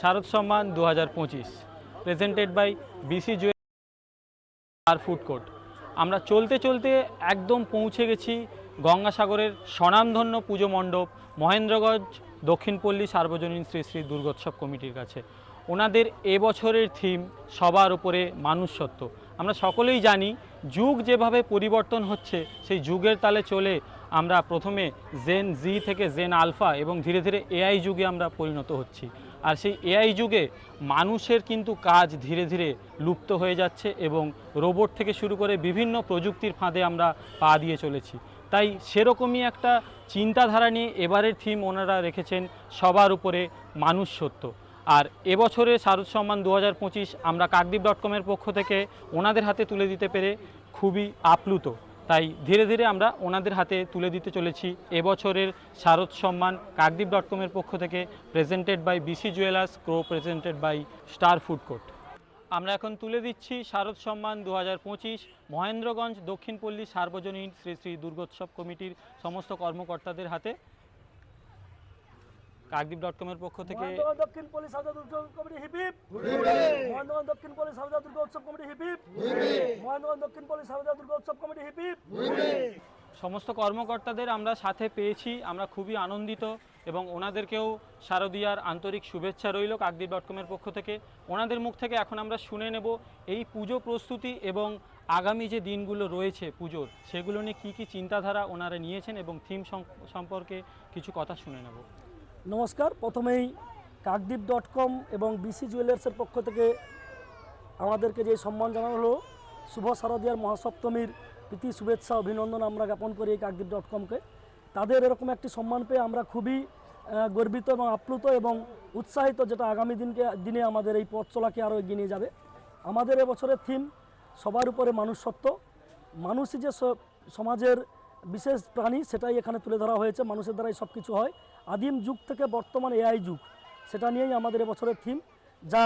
শারদ সম্মান দু হাজার পঁচিশ presented by BC jewel food court আমরা চলতে চলতে একদম পৌঁছে গেছি গঙ্গাসাগরের স্বনামধন্য পুজো মণ্ডপ, মহেন্দ্রগঞ্জ, দক্ষিণপল্লী সার্বজনীন শ্রী শ্রী দুর্গোৎসব কমিটির কাছে। ওনাদের এবছরের থিম সবার উপরে মানুষ সত্য আমরা সকলেই জানি যুগ যেভাবে পরিবর্তন হচ্ছে, সেই যুগের তালে চলে আমরা প্রথমে জেন জি থেকে জেন আলফা এবং ধীরে ধীরে এআই যুগে আমরা পরিণত হচ্ছি। আর সেই এআই যুগে মানুষের কিন্তু কাজ ধীরে ধীরে লুপ্ত হয়ে যাচ্ছে এবং রোবট থেকে শুরু করে বিভিন্ন প্রযুক্তির ফাঁদে আমরা পা দিয়ে চলেছি। তাই সেরকমই একটা চিন্তাধারা নিয়ে এবারের থিম ওনারা রেখেছেন, সবার উপরে মানুষ সত্য। আর এবছরে শারদ সম্মান দু হাজার পঁচিশ আমরা কাকদ্বীপ ডট কমের পক্ষ থেকে ওনাদের হাতে তুলে দিতে পেরে খুবই আপ্লুত। তাই ধীরে ধীরে আমরা ওনাদের হাতে তুলে দিতে চলেছি। এবছরের শারদ সম্মান কাকদ্বীপ ডট কমের পক্ষ থেকে presented by BC jewellers crow presented by star food court আমরা এখন তুলে দিচ্ছি শারদ সম্মান দু হাজার পঁচিশ মহেন্দ্রগঞ্জ দক্ষিণপল্লী সার্বজনীন শ্রী শ্রী দুর্গোৎসব কমিটির সমস্ত কর্মকর্তাদের হাতে কাকদ্বীপ ডট কমের পক্ষ থেকে Mahendraganj Dakshin Palli Sarada Durga committee hip hip Mahendraganj Dakshin Palli Sarada Durga committee heap দক্ষিণ পল্লী সারদা কমিটি সমস্ত কর্মকর্তাদের আমরা সাথে পেয়েছি আমরা খুবই আনন্দিত এবং ওনাদেরকেও শারদীয়ার আন্তরিক শুভেচ্ছা রইল কাকদ্বীপ ডট কমের পক্ষ থেকে। ওনাদের মুখ থেকে এখন আমরা শুনে নেব এই পুজো প্রস্তুতি এবং আগামী যে দিনগুলো রয়েছে পুজোর সেগুলো নিয়ে কী কী চিন্তাধারা ওনারা নিয়েছেন এবং থিম সম্পর্কে কিছু কথা শুনে নেব। নমস্কার প্রথমেই কাকদ্বীপ ডট কম এবং বিসি জুয়েলার্সের পক্ষ থেকে আমাদেরকে যে সম্মান জানানো হলো শুভ শারদীয়ার মহাসপ্তমীর প্রীতি, শুভেচ্ছা, অভিনন্দন আমরা জ্ঞাপন করি এই কাকদ্বীপ ডট কমকে তাদের এরকম একটি সম্মান পেয়ে আমরা খুবই গর্বিত এবং আপ্লুত এবং উৎসাহিত যেটা আগামী দিনকে, দিনে আমাদের এই পথ চলাকে আরও এগিয়ে নিয়ে যাবে। আমাদের এবছরের থিম সবার উপরে মানুষ মানুষই যে সমাজের বিশেষ প্রাণী, সেটাই এখানে তুলে ধরা হয়েছে। মানুষের দ্বারাই সব কিছু হয়। আদিম যুগ থেকে বর্তমান এআই যুগ, সেটা নিয়েই আমাদের এবছরের থিম যা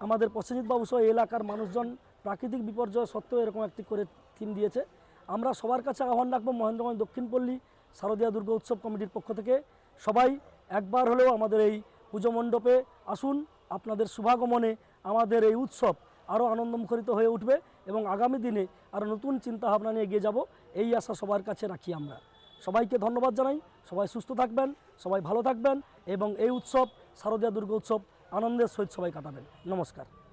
আমাদের প্রসেনজিৎ বাবু সহ এলাকার মানুষজন প্রাকৃতিক বিপর্যয় সত্ত্বেও এরকম একটি করে থিম দিয়েছে। আমরা সবার কাছে আহ্বান রাখব মহেন্দ্রগঞ্জ দক্ষিণপল্লী শারদীয়া দুর্গা উৎসব কমিটির পক্ষ থেকে। সবাই একবার হলেও আমাদের এই পুজো মণ্ডপে আসুন, আপনাদের শুভাগমনে আমাদের এই উৎসব আরও আনন্দমুখরিত হয়ে উঠবে এবং আগামী দিনে আরও নতুন চিন্তাভাবনা নিয়ে এগিয়ে যাব, এই আশা সবার কাছে রাখি আমরা। সবাইকে ধন্যবাদ জানাই, সবাই সুস্থ থাকবেন, সবাই ভালো থাকবেন এবং এই উৎসব, শারদীয়া দুর্গা উৎসব আনন্দের সহিত সবাই কাটাবেন। নমস্কার।